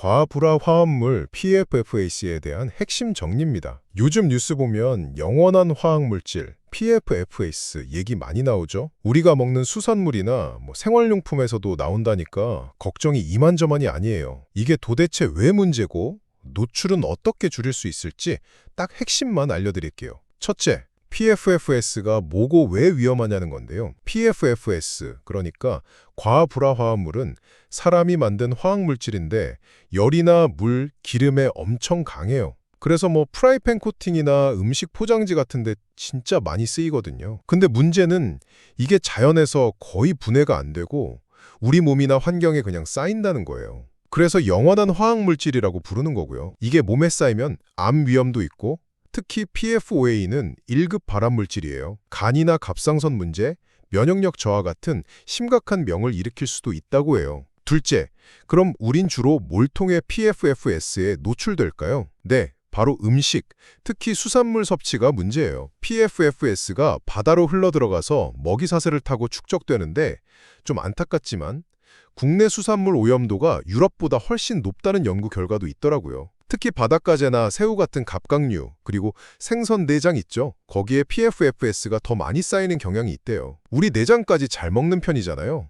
과불화 화합물 PFFAC에 대한 핵심 정리입니다. 요즘 뉴스 보면 영원한 화학물질 PFFAS 얘기 많이 나오죠? 우리가 먹는 수산물이나 뭐 생활용품에서도 나온다니까 걱정이 이만저만이 아니에요. 이게 도대체 왜 문제고 노출은 어떻게 줄일 수 있을지 딱 핵심만 알려드릴게요. 첫째, PFFS가 뭐고 왜 위험하냐는 건데요. PFFS, 그러니까 과불화화합물은 사람이 만든 화학물질인데 열이나 물, 기름에 엄청 강해요. 그래서 뭐 프라이팬 코팅이나 음식 포장지 같은 데 진짜 많이 쓰이거든요. 근데 문제는 이게 자연에서 거의 분해가 안 되고 우리 몸이나 환경에 그냥 쌓인다는 거예요. 그래서 영원한 화학물질이라고 부르는 거고요. 이게 몸에 쌓이면 암 위험도 있고 특히 PFOA는 1급 발암물질이에요. 간이나 갑상선 문제, 면역력 저하 같은 심각한 병을 일으킬 수도 있다고 해요. 둘째, 그럼 우린 주로 뭘 통해 PFFS에 노출될까요? 네, 바로 음식, 특히 수산물 섭취가 문제예요. PFFS가 바다로 흘러들어가서 먹이사슬을 타고 축적되는데 좀 안타깝지만 국내 수산물 오염도가 유럽보다 훨씬 높다는 연구 결과도 있더라고요. 특히 바닷가재나 새우 같은 갑각류, 그리고 생선 내장 있죠? 거기에 PFFS가 더 많이 쌓이는 경향이 있대요. 우리 내장까지 잘 먹는 편이잖아요.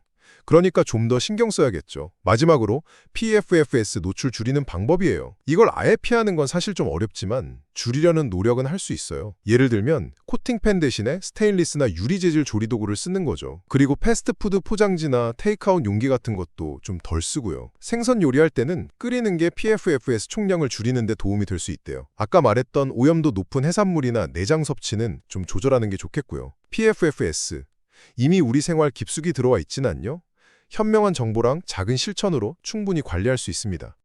그러니까 좀 더 신경 써야겠죠. 마지막으로 PFFS 노출 줄이는 방법이에요. 이걸 아예 피하는 건 사실 좀 어렵지만 줄이려는 노력은 할 수 있어요. 예를 들면 코팅팬 대신에 스테인리스나 유리 재질 조리 도구를 쓰는 거죠. 그리고 패스트푸드 포장지나 테이크아웃 용기 같은 것도 좀 덜 쓰고요. 생선 요리할 때는 끓이는 게 PFFS 총량을 줄이는 데 도움이 될 수 있대요. 아까 말했던 오염도 높은 해산물이나 내장 섭취는 좀 조절하는 게 좋겠고요. PFFS 이미 우리 생활 깊숙이 들어와 있진 않요? 현명한 정보랑 작은 실천으로 충분히 관리할 수 있습니다.